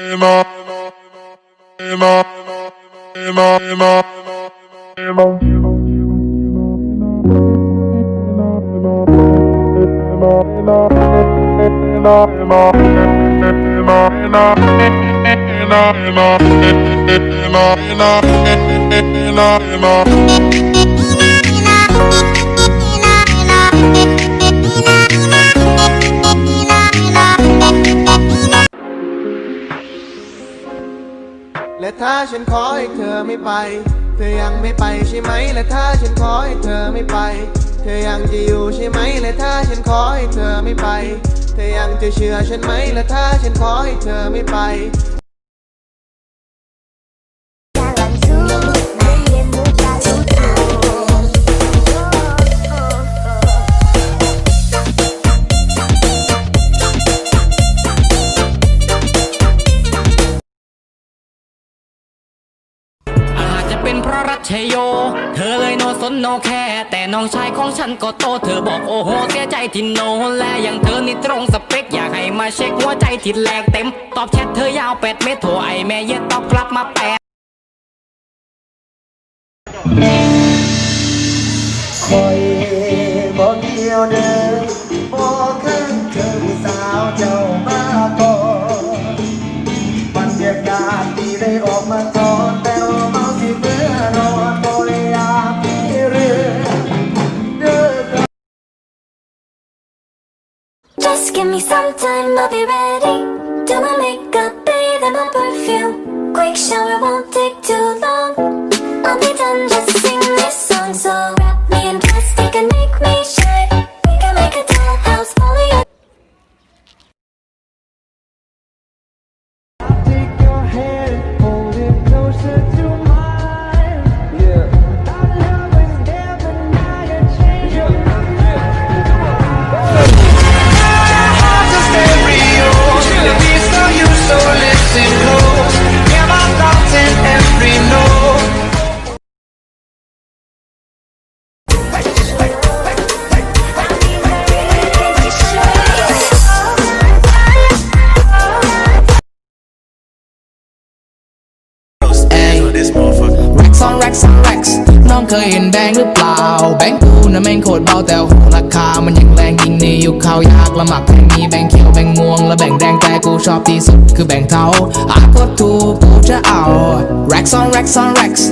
Emma, Emma, Emma, Emma, Emma. Emma, ถ้าฉันขอให้เธอไม่ไป เธอยังไม่ไปใช่ไหมและถ้าฉันขอให้เธอไม่ไป เธอยังจะอยู่ใช่ไหมและถ้าฉันขอให้เธอไม่ไป เธอยังจะเชื่อฉันไหมและถ้าฉันขอให้เธอไม่ไป รัชโย เธอเลยโนสนโนแค่ แต่น้องชายของฉันก็โต เธอบอกโอ้โหเสียใจที่โน และอย่างเธอนี่ตรงสเปค อยากให้มาเช็คหัวใจที่แหลกเต็ม ตอบแชทเธอยาวแปดเมตรโทรไอแม่เย็ดตอบกลับมาแปด Just give me some time, I'll be ready. Do my makeup, bathe in my perfume. Quick shower won't take Racks on racks on racks น้องเคยเห็นแบงค์หรือเปล่า แบงค์กูนะแม่งโคตรเบาแต่โหราคา มันยังแรงยิ่งนี่อยู่เขาวยากละหมักแบงมีแบ่งเขียวแบ่งม่วงและแบ่งแดงแต่กูชอบที่สุดคือแบ่งเทาหากดถูกกูจะเอา Racks on racks on racks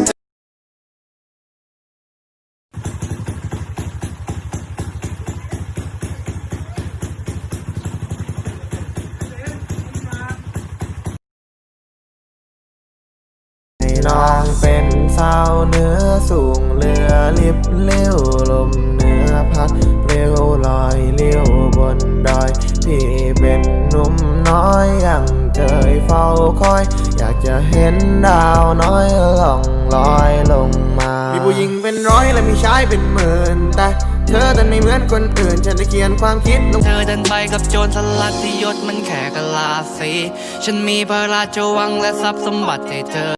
น้องเป็นสาวเนื้อสูงเรือลิบเลี้ยวลมเนื้อพัดเร็วลอยเลี้ยวบนดอย พี่เป็นหนุ่มน้อยยังเคยเฝ้าคอย อยากจะเห็นดาวน้อยล่องลอยลงมา มีผู้หญิงเป็นร้อยและมีชายเป็นหมื่นแต่เธอดันไม่เหมือนคนอื่น ฉันจะเขียนความคิดลงเธอดินไปกับโจรสลัดที่ยศมันแค่กะลาสี ฉันมีพระราชวังและทรัพย์สมบัติให้เธอ